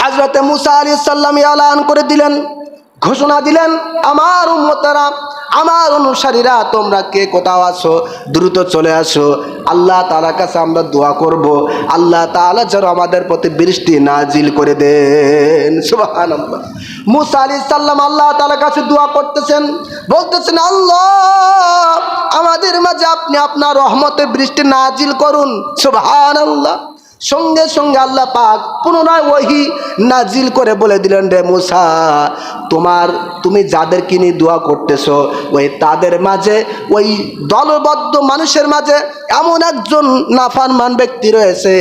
হাজরতে মুসা আলী সাল্লাম আলান করে দিলেন, ঘোষণা দিলেন, আমার উম্মতেরা, আমার অনুসারীরা, তোমরা কে কোথাও আসো দ্রুত চলে আসো। আল্লাহ তালার কাছে আমরা দোয়া করব। আল্লাহ তাআলা যেন আমাদের প্রতি বৃষ্টি নাজিল করে দেন। সুবাহান মুসা আলী সাল্লাম আল্লাহ তালার কাছে দোয়া করতেছেন, বলতেছেন, আল্লাহ, আমাদের মাঝে আপনি আপনার রহমতে বৃষ্টি নাজিল করুন। সুবাহান আল্লাহ সঙ্গে সঙ্গে আল্লাহ পাক পুনরায় ওহি নাজিল করে বলে দিলেন, রে মুসা, তোমার, তুমি যাদেরকে নিয়ে দোয়া করতেছো, ওই তাদের মাঝে, ওই দলবদ্ধ মানুষের মাঝে এমন একজন নাফানমান ব্যক্তি রয়েছে,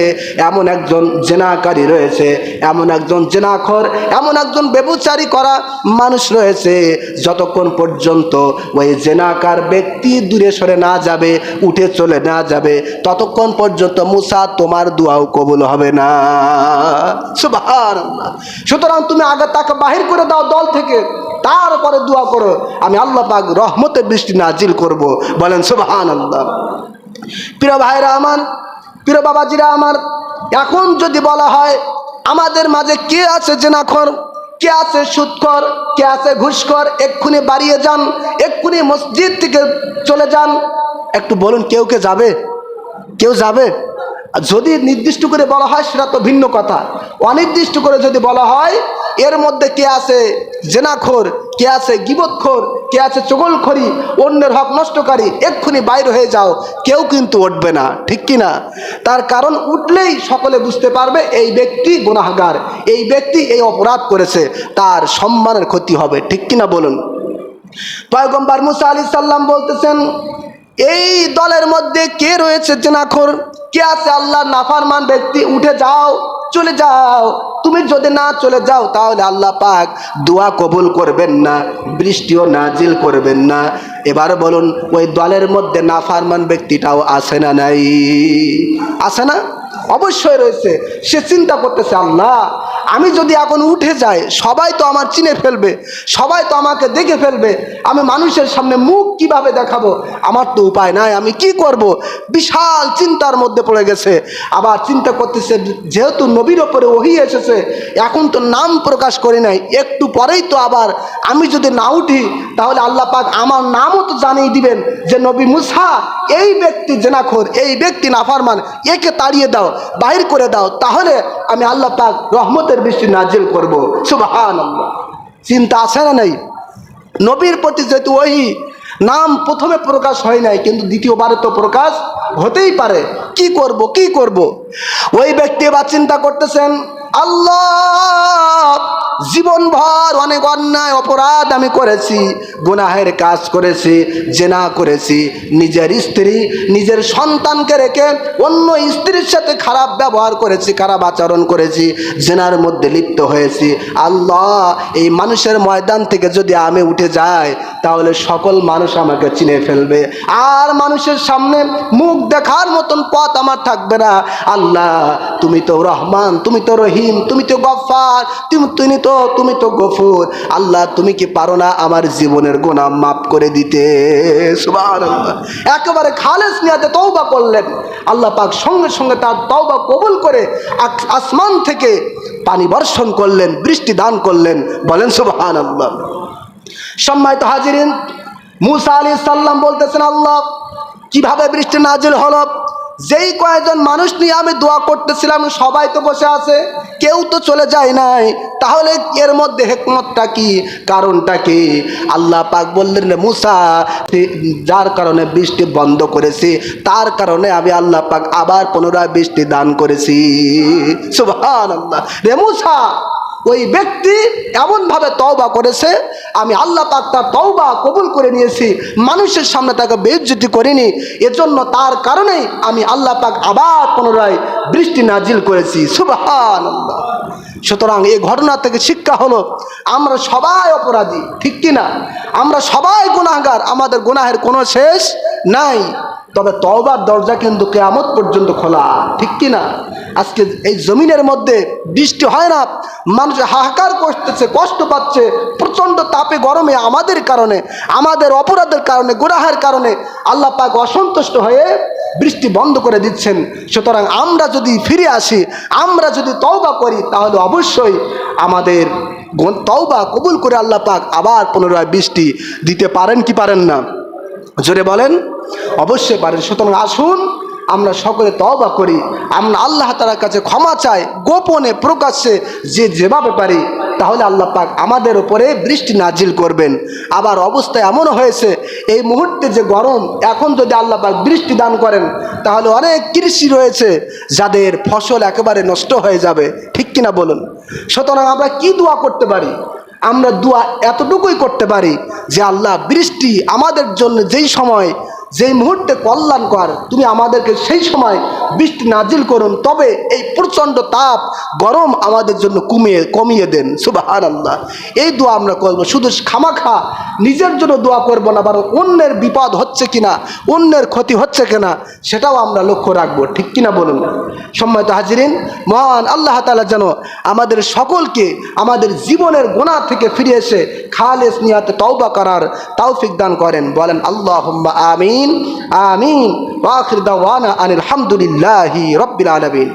এমন একজন জেনাকারী রয়েছে, এমন একজন জেনাখর, এমন একজন বেবুচারি করা মানুষ রয়েছে, যতক্ষণ পর্যন্ত ওই জেনাকার ব্যক্তি দূরে সরে না যাবে, উঠে চলে না যাবে, ততক্ষণ পর্যন্ত মুসা তোমার দোয়াও কবুল হবে না। সুবহানাল্লাহ। সুতরাং তুমি আগে তাকে বাহির করে দাও দল থেকে। তারপরে দোয়া করো। আমি আল্লাহ পাক রহমতে বৃষ্টি নাজিল করব। বলেন সুবাহান আল্লাহ প্রিয় ভাইরা আমার, প্রিয় বাবাজিরা আমার, এখন যদি বলা হয়, আমাদের মাঝে কে আছে জেনাখর, কে আছে সুৎকর কে আছে ঘুষখর, এক্ষুনি বাড়িয়ে যান, এক্ষুনি মসজিদ থেকে চলে যান। একটু বলুন, কেউ কে যাবে? কেউ যাবে? যদি নির্দিষ্ট করে বলা হয়, সেটা তো ভিন্ন কথা। অনির্দিষ্ট করে যদি বলা হয়, এর মধ্যে কে আছে জেনাখোর, কে আছে গিবতখোর কে আছে চগলখড়ি, অন্যের হক নষ্টকারী, এক্ষুনি বাইর হয়ে যাও, কেউ কিন্তু উঠবে না, ঠিক কি না? তার কারণ উঠলেই সকলে বুঝতে পারবে, এই ব্যক্তি গুনাহগার, এই ব্যক্তি এই অপরাধ করেছে, তার সম্মানের ক্ষতি হবে, ঠিক কি না বলুন? পয়গম্বর মুসা আলী সাল্লাম বলতেছেন এই দলের মধ্যে কে রয়েছে জেনাখোর? কে আছে আল্লাহ নাফারমান ব্যক্তি? উঠে যাও, চলে যাও। তুমি যদি না চলে যাও, তাহলে আল্লাহ পাক দোয়া কবুল করবেন না, বৃষ্টিও নাজিল করবেন না। এবার বলুন, ওই দলের মধ্যে নাফারমান ব্যক্তিটাও আসে না নাই? আসে না? অবশ্যই রয়েছে। সে চিন্তা করতেছে, আল্লাহ আমি যদি এখন উঠে যাই, সবাই তো আমার চিনে ফেলবে, সবাই তো আমাকে দেখে ফেলবে, আমি মানুষের সামনে মুখ কীভাবে দেখাবো? আমার তো উপায় নাই, আমি কি করব? বিশাল চিন্তার মধ্যে পড়ে গেছে। আবার চিন্তা করতেছে, যেহেতু নবীর ওপরে ওহি এসেছে, এখন তো নাম প্রকাশ করি নাই, একটু পরেই তো আবার আমি যদি না উঠি, তাহলে আল্লাহ পাক আমার নামও তো জানিয়ে দিবেন যে নবী মুসা, এই ব্যক্তি জেনাখোর, এই ব্যক্তি নাফারমান, একে তাড়িয়ে দাও, বাহির করে দাও, তাহলে আমি আল্লাহ পাক রহমতের বৃষ্টি নাজিল করব। সুবাহান চিন্তা আছে না নাই? নবীর প্রতি যেহেতু ওই নাম প্রথমে প্রকাশ হয় নাই, কিন্তু দ্বিতীয়বারে তো প্রকাশ হতেই পারে। কি করব কি করব? ওই ব্যক্তি এবার চিন্তা করতেছেন, আল্লাহ! জীবনভর অনেক অন্যায়, অপরাধ আমি করেছি, গুনাহের কাজ করেছি, জেনা করেছি, নিজের স্ত্রী, নিজের সন্তানকে রেখে অন্য স্ত্রীর সাথে খারাপ ব্যবহার করেছি, খারাপ আচরণ করেছি, জেনার মধ্যে লিপ্ত হয়েছি। আল্লাহ, এই মানুষের ময়দান থেকে যদি আমি উঠে যাই, তাহলে সকল মানুষ আমাকে চিনে ফেলবে। আর মানুষের সামনে মুখ দেখার মতন পথ আমার থাকবে না। আল্লাহ, তুমি তো রহমান, তুমি তো রহিম, তুমি তো গফার তুমি তো তুমি তো গফুর। আল্লাহ, তুমি কি পারো না আমার জীবনের গোনা মাফ করে দিতে? একেবারে খালেস নিয়াতে তৌবা করলেন। আল্লাহ পাক সঙ্গে সঙ্গে তার তৌবা কবুল করে আসমান থেকে পানি বর্ষণ করলেন, বৃষ্টি দান করলেন। বলেন, সুবহানাল্লাহ। সম্মানিত হাজিরিন, মুসা আলী সাল্লাম বলতেছেন, আল্লাহ, কীভাবে বৃষ্টি নাজিল হলো? যেই কয়েকজন মানুষ নিয়ে আমি দোয়া করতেছিলাম, সবাই তো বসে আছে, কেউ তো চলে যায় নাই। তাহলে এর মধ্যে হেকমতটা কি? কারণটা কি? আল্লাহ পাক বললেন, মুসা যার কারণে বৃষ্টি বন্ধ করেছি, তার কারণে আমি আল্লাহ পাক আবার পুনরায় বৃষ্টি দান করেছি। সুবহান আল্লাহ রে মুসা! ওই ব্যক্তি এমনভাবে তওবা করেছে, আমি আল্লাহ পাক তার তওবা কবুল করে নিয়েছি, মানুষের সামনে তাকে বেজ্জতি করিনি, এজন্য তার কারণেই আমি আল্লাহ পাক আবার পুনরায় বৃষ্টি নাজিল করেছি। সুবহান সুতরাং এই ঘটনা থেকে শিক্ষা হলো, আমরা সবাই অপরাধী, ঠিক কি না আমরা সবাই গুনাহগার, আমাদের গুনাহের কোনো শেষ নাই। তবে তওবার দরজা কিন্তু কেয়ামত পর্যন্ত খোলা, ঠিক কি না আজকে এই জমিনের মধ্যে বৃষ্টি হয় না, মানুষ হাহাকার করতেছে, কষ্ট পাচ্ছে, প্রচণ্ড তাপে গরমে আমাদের কারণে, আমাদের অপরাধের কারণে, গুনাহের কারণে আল্লাহ পাক অসন্তুষ্ট হয়ে বৃষ্টি বন্ধ করে দিচ্ছেন। সুতরাং আমরা যদি ফিরে আসি, আমরা যদি তওবা করি, তাহলে অবশ্যই আমাদের তওবা কবুল করে আল্লাহ পাক আবার পুনরায় বৃষ্টি দিতে পারেন কি পারেন না? জোরে বলেন, অবশ্যই পারেন। সুতরাং আসুন, আমরা সকলে তবা করি। আমরা আল্লাহ তালার কাছে ক্ষমা চাই, গোপনে, প্রকাশ্যে, যে যেভাবে পারি, তাহলে আল্লাহ পাক আমাদের উপরে বৃষ্টি নাজিল করবেন। আবার অবস্থা এমন হয়েছে, এই মুহূর্তে যে গরম, এখন যদি আল্লাহ পাক বৃষ্টি দান করেন, তাহলে অনেক কৃষি রয়েছে, যাদের ফসল একেবারে নষ্ট হয়ে যাবে। ঠিক কিনা বলুন? সুতরাং আমরা কি দোয়া করতে পারি? আমরা দোয়া এতটুকুই করতে পারি যে আল্লাহ বৃষ্টি আমাদের জন্য যেই সময় যেই মুহূর্তে কল্যাণ কর, তুমি আমাদেরকে সেই সময় বৃষ্টি নাজিল করুন, তবে এই প্রচণ্ড তাপ গরম আমাদের জন্য কমিয়ে কমিয়ে দেন। সুবাহান আল্লাহ এই দোয়া আমরা করব। শুধু খামাখা, নিজের জন্য দোয়া করব না, বরং অন্যের বিপদ হচ্ছে কিনা, অন্যের ক্ষতি হচ্ছে কিনা, সেটাও আমরা লক্ষ্য রাখব। ঠিক কিনা বলুন? সম্মানিত হাজিরিন, মহান আল্লাহ তালা যেন আমাদের সকলকে আমাদের জীবনের গোনা থেকে ফিরে এসে খালেস নিয়াতে তওবা করার তৌফিক দান করেন। বলেন আল্লাহ আমিন। আমিন। ওয়াখির দাওয়ানা আনিল হামদুলিল্লাহি রব্বিল আলামিন।